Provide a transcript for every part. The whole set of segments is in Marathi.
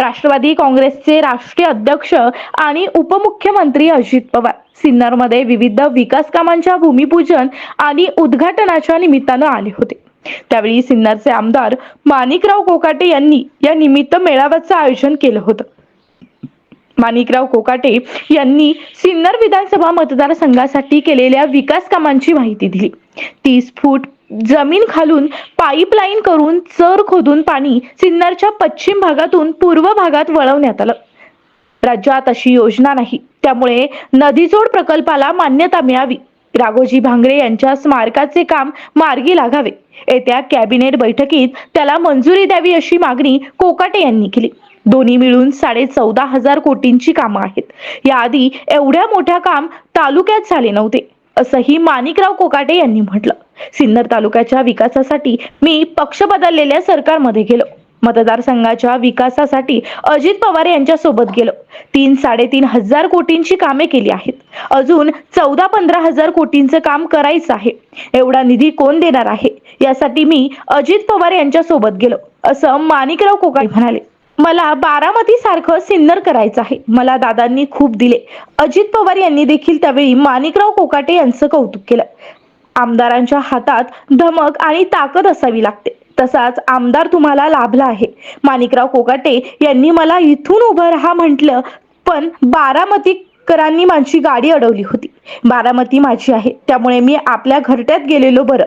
राष्ट्रवादी काँग्रेसचे राष्ट्रीय अध्यक्ष आणि उपमुख्यमंत्री अजित पवार. सिन्नरमध्ये विविध विकास कामांच्या भूमिपूजन आणि उद्घाटनाच्या निमित्तानं आले होते. त्यावेळी सिन्नरचे आमदार माणिकराव कोकाटे यांनी या निमित्त मेळाव्याचं आयोजन केलं होतं. माणिकराव कोकाटे यांनी सिन्नर विधानसभा मतदारसंघासाठी केलेल्या विकास कामांची माहिती दिली. तीस फूट जमीन खालून पाईपलाईन करून चर खोदून पाणी सिन्नरच्या पश्चिम भागातून पूर्व भागात वळवण्यात आलं. राज्यात अशी योजना नाही. त्यामुळे नदीजोड प्रकल्पाला मान्यता मिळावी. राघोजी भांगरे यांच्या स्मारकाचे काम मार्गी लागावे. येत्या कॅबिनेट बैठकीत त्याला मंजुरी द्यावी अशी मागणी कोकाटे यांनी केली. दोन्ही मिळून साडे चौदा हजार कोटींची कामं आहेत. याआधी एवढ्या मोठ्या काम तालुक्यात झाले नव्हते असंही माणिकराव कोकाटे यांनी म्हटलं. सिन्नर तालुक्याच्या विकासासाठी मी पक्ष बदललेल्या सरकारमध्ये गेलो. मतदारसंघाच्या विकासासाठी अजित पवार यांच्या सोबत गेलो. तीन साडेतीन हजार कोटींची कामे केली आहेत. अजून चौदा पंधरा हजार कोटींचं काम करायचं आहे. एवढा निधी कोण देणार आहे? यासाठी मी अजित पवार यांच्या सोबत गेलो असं माणिकराव कोकाटे म्हणाले. मला बारामती सारखं सिन्नर करायचं आहे. मला दादांनी खूप दिले. अजित पवार यांनी देखील त्यावेळी माणिकराव कोकाटे यांचं कौतुक केलं. आमदारांच्या हातात धमक आणि ताकद असावी लागते. तसाच आमदार तुम्हाला लाभला आहे. माणिकराव कोकाटे यांनी मला इथून उभं राहा म्हटलं पण बारामतीकरांनी माझी गाडी अडवली होती. बारामती माझी आहे. त्यामुळे मी आपल्या घरट्यात गेलेलो बरं.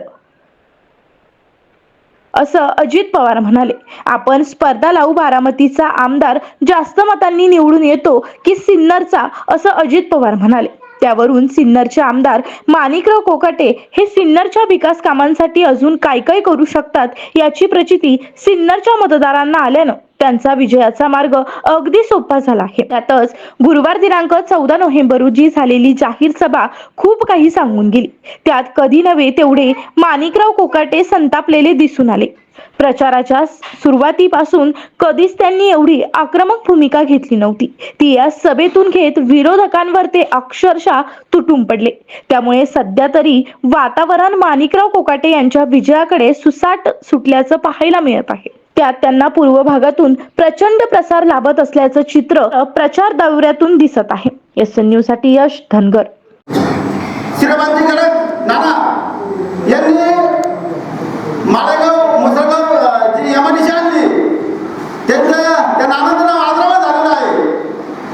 असं अजित पवार म्हणाले. आपण स्पर्धा लावू बारामतीचा आमदार जास्त मतांनी निवडून येतो की सिन्नरचा असं अजित पवार म्हणाले. त्यावरून सिन्नरचे आमदार माणिकराव कोकाटे हे सिन्नरच्या विकास कामांसाठी अजून काय काय करू शकतात याची प्रचिती सिन्नरच्या मतदारांना आल्यानं त्यांचा विजयाचा मार्ग अगदी सोपा झाला आहे. त्यातच गुरुवार दिनांक चौदा नोव्हेंबर रोजी झालेली जाहीर सभा खूप काही सांगून गेली. त्यात कधी नव्हे तेवढे माणिकराव कोकाटे संतापलेले दिसून आले. प्रचाराच्या सुरुवातीपासून कधीच त्यांनी एवढी आक्रमक भूमिका घेतली नव्हती. ती या सभेतून घेत विरोधकांवर ते अक्षरशः तुटून पडले. त्यामुळे सध्या तरी वातावरण माणिकराव कोकाटे यांच्या विजयाकडे सुसाट सुटल्याचं पाहायला मिळत आहे. त्यात त्यांना पूर्व भागातून प्रचंड प्रसार लाभत असल्याचं चित्र प्रचार दौऱ्यातून दिसत आहे. एस एन न्यूजसाठी यश धनगर. नाना यांनी मालेगाव मुसळगाव अ, जी यमानिशी आणली त्यांचं त्या नानाचं नाव आजरावा झालेलं आहे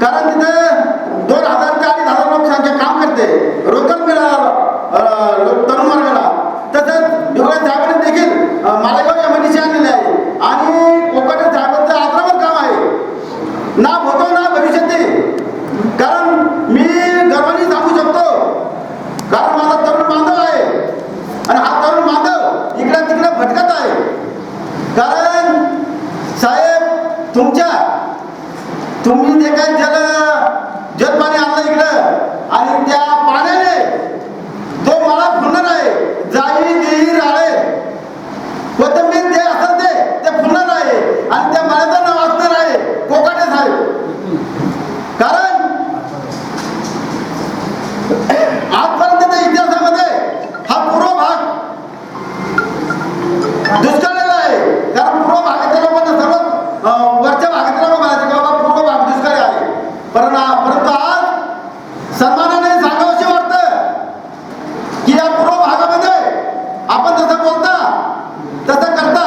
कारण तिथे दोन हजार ते अडीच हजार लोकसंख्या काम करते रोकड मिळाला अ, लो- तरुण वर्गाला तसंच युवराज साहेबांनी देखील अ, मालेगाव यमानिशी आणलेली आहे आणि कोकण साहेबांचं आजरावर काम आहे ना होतो ना भविष्यात कारण मी गर्वाने सांगू शकतो कारण माझा तरुण बांधव आहे आणि हा तरुण बांधव इकडे तिकडे भटकत आहे कारण साहेब तुमच्या तुम्ही जे काय जल जलपाणी आणलं इकडं आणि त्या पाण्याने जो मला फुलणार आहे जाई देही राळे कोथंबीर जे असेल ते ते फुलणार आहे आणि त्या मळ्याचं नाव असणार आहे कोकाटे साहेब कारण आजपर्यंतच्या इतिहासामध्ये हा पूर्व भाग दुष्काळाला आहे कारण पूर्व भागाच्या लोकांना सर्वात अं, वरच्या भागाच्या लोक म्हणायचे की बाबा पूर्व भाग दुष्काळी आहे परंतु परंतु आज सन्मानाने सांगावशी वाटतं की या पूर्व भागामध्ये आपण जसं बोलता तसं करता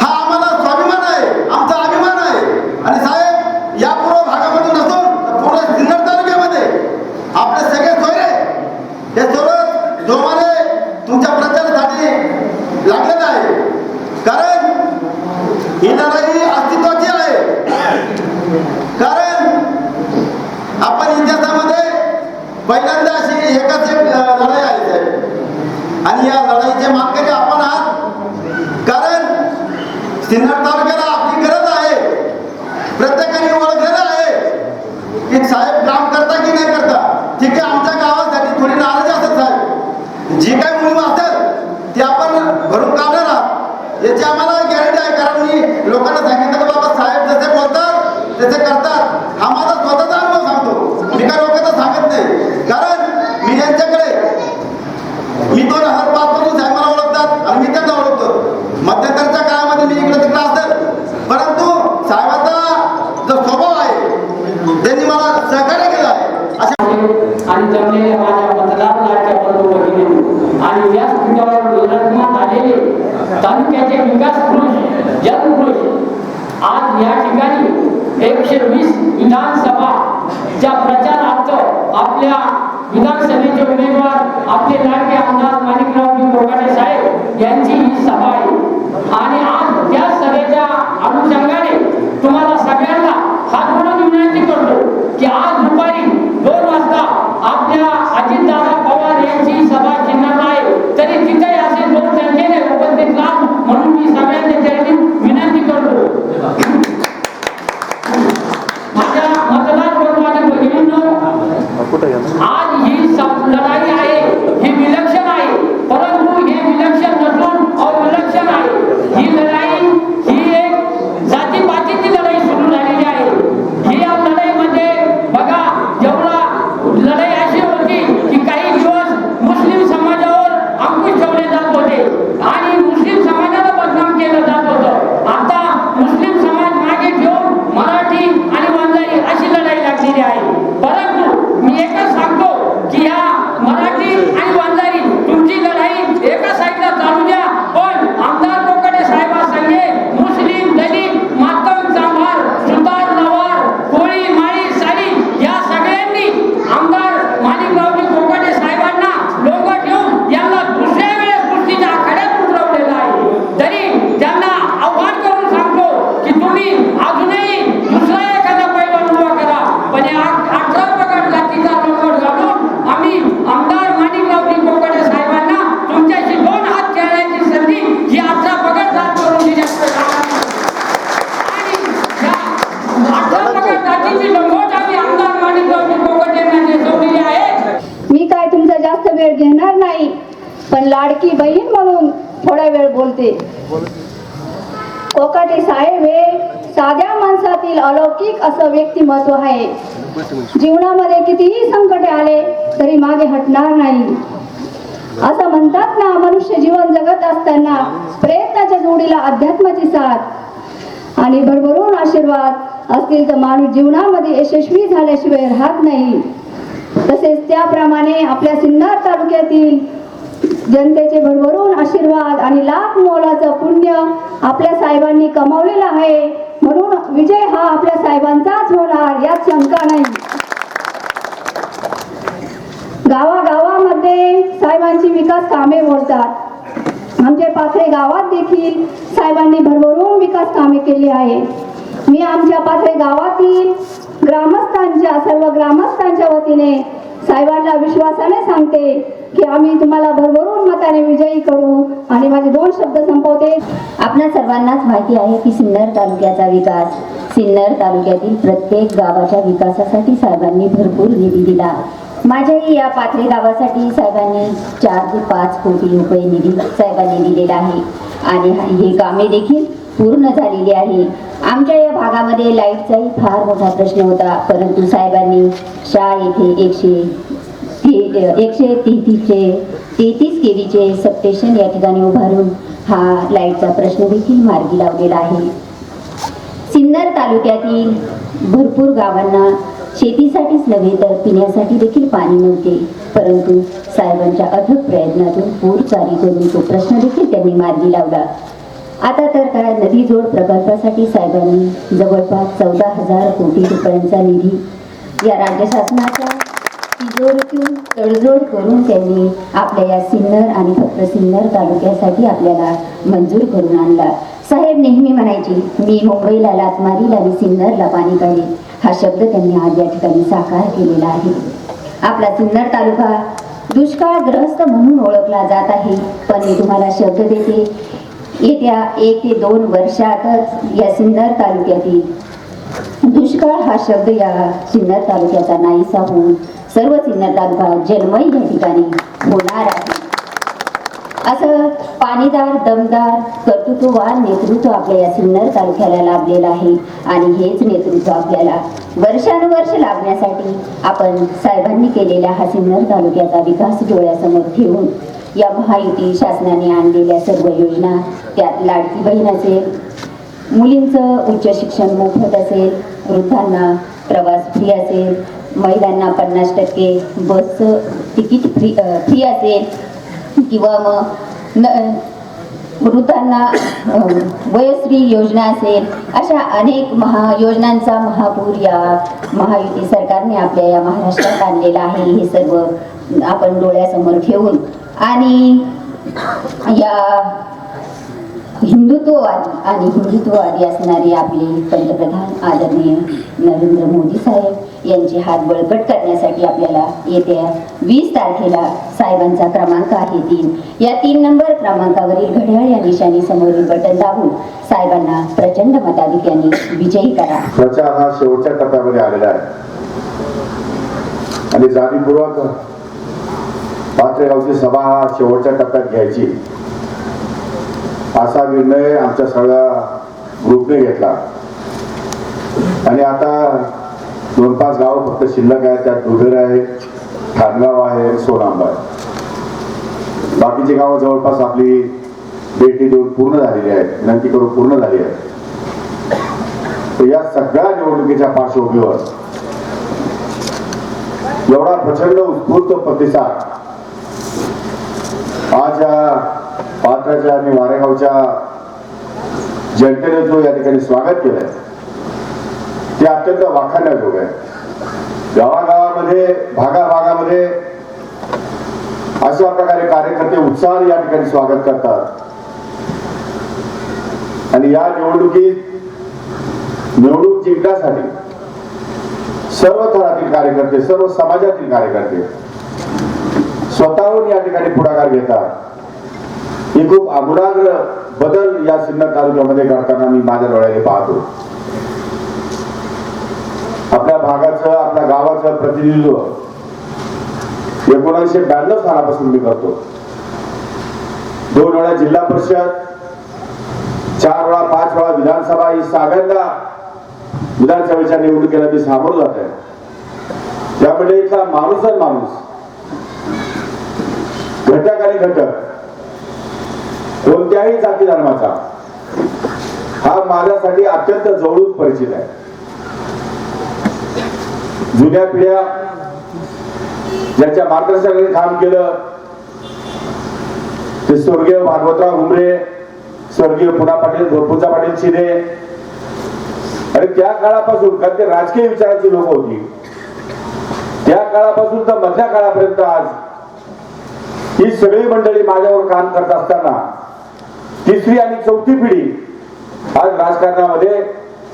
हा आम्हाला स्वाभिमान आहे आमचा अभिमान आहे आणि साहेब या पूर्व भागामधून नसून पूर्ण सिन्नर तालुक्यामध्ये आपले सगळे सोयरे हे सर्व जोमाने तुमच्या प्रचारासाठी लागलेलं आहे कारण ही लढाई अस्तित्वाची आहे कारण आपण इतिहासामध्ये पहिल्यांदा अशी एकाच एक अ, लढाई आली साहेब आणि या लढाईचे मानकरी आपण आहात कारण सिन्नर तालुक्यात आपली गरज आहे प्रत्येकाने ओळखलेलं आहे की साहेब काम करता की नाही करता ठीक आहे आमच्या गावासाठी थोडी नाराजी असेल साहेब जी काही मोहीम असेल ती आपण भरून काढणार आहात याची आम्हाला गॅरंटी आहे कारण मी लोकांना सांगितलं की बाबा साहेब जसे बोलतात तसे करतात हा माझा स्वतःचा अनुभव सांगतो मी काय लोकांना सांगत नाही कारण मी यांच्याकडे मी दोन हजार पाच पासून साहेबांना ओळखतात आणि मी त्यांना ओळखतो मध्यंतरच्या काळामध्ये मी इकडे तिकडे असेल परंतु साहेबाचा तालुक्याचे विकास पुरुष जलपुरुष आज या ठिकाणी एकशे वीस विधानसभा ज्या प्रचारार्थ आपल्या विधानसभेचे उमेदवार आपले लाडके आमदार माणिकरावजी कोकाटे साहेब यांची ही सभा आहे. आणि आज त्या सभेच्या अनुषंगाने तुम्हाला सगळ्यांना हात म्हणून विनंती करतो की आज दुपारी दोन वाजता आपल्या अजितदादा पवार यांची सभा चिन्हात आहे तरी तिथे असे दोन संख्येने उपस्थित राहा म्हणून मी सगळ्यांनी त्यांनी विनंती करतो माझ्या मतदार बंधू आणि भगिनींनो आज ही सं- लढाई आहे ही विलक्षण आहे परंतु हे विलक्षण नसून अविलक्षण आहे ही लढाई ही एक जातीपातीची लढाई सुरू झालेली आहे ही या लढाईमध्ये बघा जेवढा लढाई अशी होती की काही दिवस मुस्लिम समाजावर अंकुश ठेवले जात होते आणि मुस्लिम समाजाला बदनाम केलं जात होतं आता मुस्लिम समाज मागे ठेवून मराठी आणि वंजारी अशी लढाई लागलेली आहे परंतु मी एकच सांगतो की या मराठी आणि वंजारी तुमची लढाई एका साईडला चालू द्या पण आमदार कोकडे साहेबांसंगे मुस्लिम दलित मातंग चांभार सुतार नवार कोळी माळी साडी या सगळ्यांनी आमदार माणिकरावजी कोकडे साहेबांना लोक ठेवून यांना दुसऱ्या वेळेस कुस्तीच्या आखाड्यात उतरवलेलं आहे तरी त्यांना आव्हान करून सांगतो की तुम्ही अजूनही दुसरा एखादा पैलवान उभा करा पण या अठरा पगड जातीचा लोकट घालून आम्ही आमदार माणिकरावजी कोकडे साहेबांना तुमच्याशी दोन हात खेळण्याची संधी ही अठरा पगड जात करून दिल्याचं आणि या अठरा पगड जातीची लंगोट आम्ही आमदार माणिकरावजी कोकडे यांना नेसवलेली आहे मी काय तुमचा जास्त वेळ घेणार नाही. पण लाडकी बहीण म्हणून थोडा वेळ बोलते. कोकाटे साहेब हे साध्या माणसातील अलौकिक असं व्यक्तिमत्व आहे. जीवनामध्ये कितीही संकटे आले तरी मागे हटणार नाही. असं म्हणतात ना मनुष्य जीवन जगत असताना प्रयत्नाच्या जोडीला अध्यात्माची साथ आणि भरभरून आशीर्वाद असतील तर माणूस जीवनामध्ये यशस्वी झाल्याशिवाय राहत नाही. तसेच त्याप्रमाणे आपल्या सिन्नर तालुक्यातील जनतेचे भरभरून आशीर्वाद आणि लाख मोलाचं पुण्य आपल्या साहेबांनी कमावलेलं आहे. म्हणून विजय हा आपल्या साहेबांचाच होणार यात शंका नाही. गावागावामध्ये साहेबांची विकास कामे होतात आमच्या पाथरे गावात देखील साहेबांनी भरभरून विकास कामे केली आहे मी आमच्या पाथरे गावातील ग्रामस्थांच्या सर्व ग्रामस्थांच्या वतीने साहेबांना विश्वासाने सांगते की आम्ही तुम्हाला भरभरून मताने विजयी करू. आणि माझे दोन शब्द संपवते. आपल्या सर्वांनाच माहिती आहे की सिन्नर तालुक्याचा विकास सिन्नर तालुक्यातील प्रत्येक गावाच्या विकासासाठी साहेबांनी भरपूर निधी दिला. माझ्याही या पाथरी गावासाठी साहेबांनी चार ते पाच कोटी रुपये निधी साहेबांनी दिलेला आहे. आणि हे कामे देखील पूर्ण झालेली आहे. आमच्या या भागामध्ये लाईटचाही फार मोठा प्रश्न होता. परंतु साहेबांनी शाळ येथे एकशे एकशे तेहतीसचे तेहतीस केवीचे सबस्टेशन या ठिकाणी उभारून हा लाईटचा प्रश्न देखील मार्गी लावलेला आहे. सिन्नर तालुक्यातील भरपूर गावांना शेतीसाठीच नव्हे तर पिण्यासाठी देखील पाणी नव्हते परंतु साहेबांच्या अथक प्रयत्नातून पूर चाली करून तो प्रश्न देखील त्यांनी मार्गी लावला. आता तर काय नदी जोड प्रकल्पासाठी साहेबांनी जवळपास चौदा हजार कोटी रुपयांचा निधी या राज्य शासनाच्या तिजोरीतून तडजोड करून त्यांनी आपल्या या सिन्नर आणि फक्त सिन्नर तालुक्यासाठी आपल्याला मंजूर करून आणला. साहेब नेहमी म्हणायची मी मुंबईला लाच मारील आणि सिन्नरला पाणी काढेल हा शब्द त्यांनी आज या ठिकाणी साकार केलेला आहे. आपला सिन्नर तालुका दुष्काळग्रस्त म्हणून ओळखला जात आहे पण मी तुम्हाला शब्द देते येत्या एक ते दोन वर्षातच या सिन्नर तालुक्यातील दुष्काळ हा शब्द या सिन्नर तालुक्याचा नाहीसा होऊन सर्व सिन्नर तालुका जन्मय या ठिकाणी होणार आहे. असं पाणीदार दमदार कर्तृत्ववान नेतृत्व आपल्या या सिन्नर तालुक्याला लाभलेलं आहे. आणि हेच नेतृत्व आपल्याला वर्षानुवर्ष लाभण्यासाठी आपण साहेबांनी केलेल्या हा सिन्नर तालुक्याचा विकास डोळ्यासमोर ठेवून या महायुती शासनाने आणलेल्या सर्व योजना त्यात लाडकी बहीण असेल मुलींचं उच्च शिक्षण मोफत असेल वृद्धांना प्रवास फ्री असेल महिलांना पन्नास टक्के बसचं तिकीट फ्री फ्री असेल किंवा मग न वृद्धांना वयश्री योजना असेल अशा अनेक महा योजनांचा महापूर या महायुती सरकारने आपल्या या महाराष्ट्रात आणलेला आहे. हे सर्व आपण डोळ्यासमोर ठेवून. आणि या हिंदुत्ववादी आणि हिंदुत्ववादी असणारे आपले पंतप्रधान आदरणीय नरेंद्र मोदी साहेब यांचे हात बळकट करण्यासाठी आपल्याला येत्या वीस तारखेला साहेबांचा क्रमांक आहे तीन. या तीन नंबर क्रमांकावरील घड्याळ या निशाणी समोरील बटन दाबून साहेबांना प्रचंड मताधिक्याने विजयी करा. प्रचार हा शेवटच्या टप्प्यामध्ये आलेला आहे. आणि जाणीवपूर्वक पात्रेगावची सभा हा शेवटच्या टप्प्यात घ्यायची. असा निर्णय आमच्या सगळ्या ग्रुपने घेतला. आणि आता दोन पाच गावं फक्त शिल्लक आहे त्यात दुधर आहे खानगाव आहे सोनांबा आहे. बाकीची गावं जवळपास आपली भेटी देऊन पूर्ण झालेली आहे विनंती करून पूर्ण झाली आहे तर या सगळ्या निवडणुकीच्या पार्श्वभूमीवर एवढा प्रचंड उत्स्फूर्त प्रतिसाद आज या पात्राच्या आणि वारेगावच्या जनतेने जो या ठिकाणी स्वागत केलंय ते अत्यंत वाखाणण्याजोग आहे गावागावामध्ये भागाभागामध्ये अशा प्रकारे कार्यकर्ते उत्साहाने या ठिकाणी स्वागत करतात. आणि या निवडणुकीत निवडणूक जिंकण्यासाठी सर्व थरातील कार्यकर्ते सर्व समाजातील कार्यकर्ते स्वतःहून या ठिकाणी पुढाकार घेतात. ही खूप आमूलाग्र बदल या सिन्नर तालुक्यामध्ये घडताना मी माझ्या डोळ्याने पाहतो. भागाचं आपल्या गावाचं प्रतिनिधित्व. एकोणीसशे ब्याण्णव सालापासून मी करतो. दोन वेळा जिल्हा परिषद चार वेळा पाच वेळा विधानसभा ही सहाव्यांदा विधानसभेच्या निवडणुकीला मी सामोरं जात आहे. त्यामध्ये इथला माणूस माणूस. घटक आणि घटक. कोणत्याही जाती धर्माचा. हा माझ्यासाठी अत्यंत जवळून परिचित आहे. जुन्या पिढ्या ज्यांच्या मार्गदर्शनाने काम केलं ते स्वर्गीय भागवतराव हुमरे स्वर्गीय पुना पाटील पूजा पाटील शिंदे आणि त्या काळापासून कारण ते राजकीय विचाराची लोक होती त्या काळापासून तर मधल्या काळापर्यंत आज ही सगळी मंडळी माझ्यावर काम करत असताना तिसरी आणि चौथी पिढी आज राजकारणामध्ये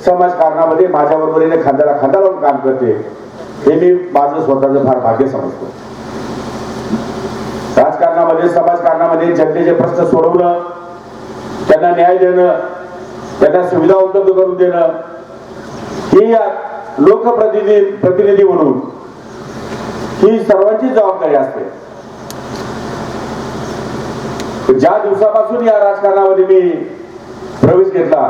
समाजकारणामध्ये माझ्या बरोबरीने खांद्याला खांदा लावून काम करते. हे मी माझं स्वतःचं फार भाग्य समजतो. राजकारणामध्ये समाजकारणामध्ये जनतेचे प्रश्न सोडवणं त्यांना न्याय देणं त्यांना सुविधा उपलब्ध करून देणं ही लोकप्रतिनिधी प्रतिनिधी म्हणून ही सर्वांची जबाबदारी असते. ज्या दिवसापासून या राजकारणामध्ये मी प्रवेश घेतला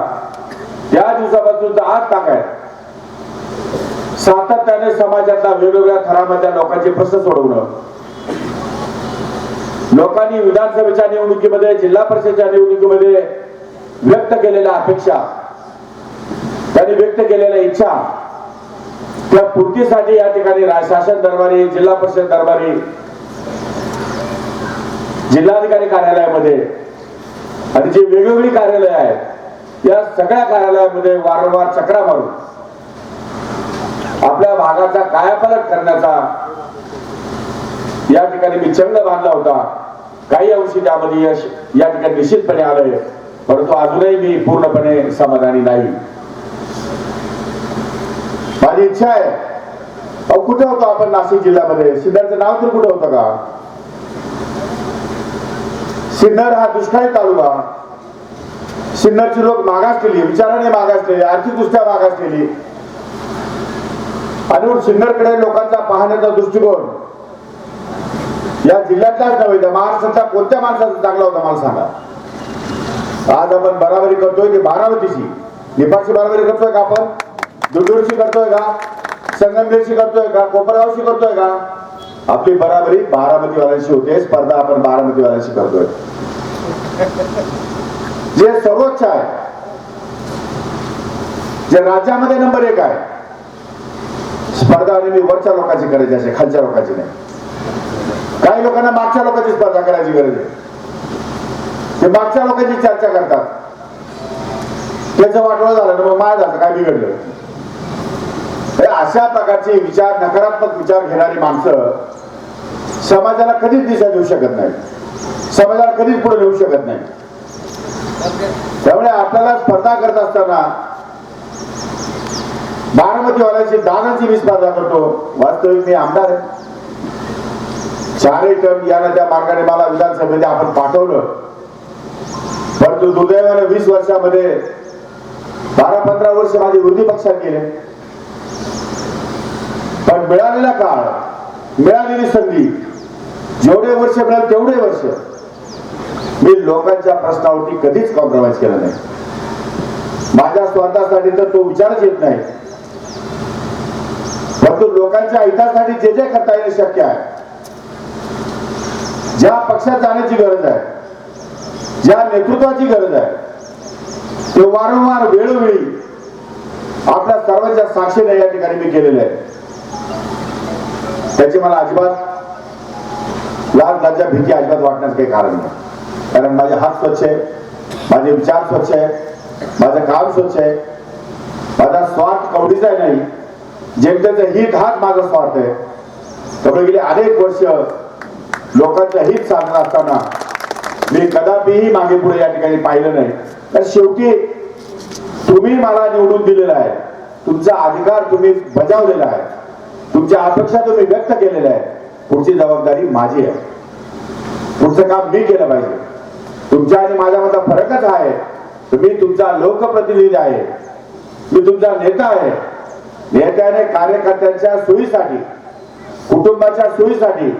त्या दिवसापासून तर आज टाकाय सातत्याने समाजातल्या वेगवेगळ्या थरामधल्या लोकांचे प्रश्न सोडवणं. लोकांनी विधानसभेच्या निवडणुकीमध्ये जिल्हा परिषदेच्या निवडणुकीमध्ये व्यक्त केलेल्या अपेक्षा त्यांनी व्यक्त केलेल्या इच्छा त्या पूर्तीसाठी या ठिकाणी शासन दरबारी जिल्हा परिषद दरबारी जिल्हाधिकारी कार्यालयामध्ये आणि जी वेगवेगळी कार्यालय आहेत या सगळ्या कार्यालयामध्ये वारंवार चक्रा मारून आपल्या भागाचा कायापालट करण्याचा या ठिकाणी मी चंग बांधला होता. काही अंशी त्यामध्ये यश या ठिकाणी निश्चितपणे आलंय. परंतु अजूनही मी पूर्णपणे समाधानी नाही. माझी इच्छा आहे. अहो कुठे होतो आपण नाशिक जिल्ह्यामध्ये? सिन्नरचं नाव तर कुठं होतं का? सिन्नर हा दुष्काळी तालुका. सिन्नरची लोक मागासलेली विचाराने मागासलेली आर्थिकदृष्ट्या मागासलेली. अनुर सिन्नरकडे लोकांचा पाहण्याचा दृष्टिकोन. या जिल्ह्यातलाच नव्हे त्या महाराष्ट्रातल्या कोणत्या माणसाचा चांगला होता मला सांगा. आज आपण बराबरी करतोय की बारावतीची निपाशी बराबरी करतोय का आपण? दुधूरची करतोय का? संगमनेरशी करतोय का? कोपरगावशी करतोय का? आपली बराबरी बारामतीवाल्यांशी होते स्पर्धा आपण बारामतीवाल्यांशी करतोय. जे सर्वोच्च आहे जे राज्यामध्ये नंबर एक आहे स्पर्धा आणि मी वरच्या लोकांची करायची असे खालच्या लोकांची नाही. काही लोकांना मागच्या लोकांची स्पर्धा करायची गरज आहे. ते मागच्या लोकांची चर्चा करतात. त्याचं वाटवं झालं ना मग माय झालं काय बिघडलं? अशा प्रकारचे विचार नकारात्मक विचार घेणारी माणसं समाजाला कधीच दिशा देऊ शकत नाही समाजाला कधीच पुढे नेऊ शकत नाही त्यामुळे आपल्याला स्पर्धा करत असताना बारामतीवाल्याची दानाची मी स्पर्धा करतो वास्तविक मी आमदार चारही टर्म यानं त्या मार्गाने मला विधानसभेमध्ये आपण पाठवलं. परंतु दुर्दैवाने वीस वर्षामध्ये बारा पंधरा वर्ष माझे विरोधी पक्षात गेले. पण मिळालेला काळ मिळालेली संधी जेवढे वर्ष मिळाल तेवढे वर्ष मी लोकांच्या प्रश्नावरती कधीच कॉम्प्रोमाइज केला नाही. माझ्या स्वतःसाठी तर तो विचारच येत नाही. परंतु लोकांच्या हितासाठी जे जे करता येणे शक्य आहे ज्या पक्षात जाण्याची गरज आहे ज्या नेतृत्वाची गरज आहे ते वारंवार वेळोवेळी आपल्या सर्वांच्या साक्षीने या ठिकाणी मी केलेले आहे. त्याची मला अजिबात लाज लज्जा भीती अजिबात वाटण्याचं काही कारण नाही. कारण माझे हात स्वच्छ आहे माझे विचार स्वच्छ आहे माझं काम स्वच्छ आहे माझा स्वार्थ कवडीचा नाही. जनतेचं हित हाच माझा स्वार्थ आहे. त्यामुळे गेली अनेक वर्ष लोकांचं हित साधन असताना मी कदापिही मागे पुढे या ठिकाणी पाहिलं नाही. तर शेवटी तुम्ही मला निवडून दिलेला आहे. तुमचा अधिकार तुम्ही बजावलेला आहे. तुमच्या अपेक्षा तुम्ही व्यक्त केलेल्या आहे पुढची जबाबदारी माझी आहे. पुढचं काम मी केलं पाहिजे. तुमच्या आणि माझ्यामधला फरकच आहे. तुम्ही तुमचा लोकप्रतिनिधी आहे. मी तुमचा नेता आहे. नेत्याने कार्यकर्त्यांच्या सोयीसाठी कुटुंबाच्या सोयीसाठी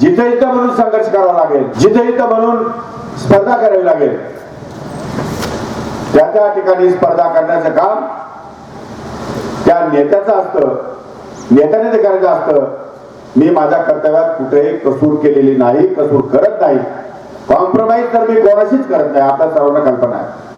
जिथे इथं म्हणून संघर्ष करावा लागेल जिथे इथं म्हणून स्पर्धा करावी लागेल त्या त्या ठिकाणी स्पर्धा करण्याचं काम त्या नेत्याचं असतं. नेत्याने ते करायचं असतं. मी माझ्या कर्तव्यात कुठेही कसूर केलेली नाही कसूर करत नाही. कॉम्प्रोमाइज तर मी कोणाशीच करत नाही आपल्या सर्वांना कल्पना आहे.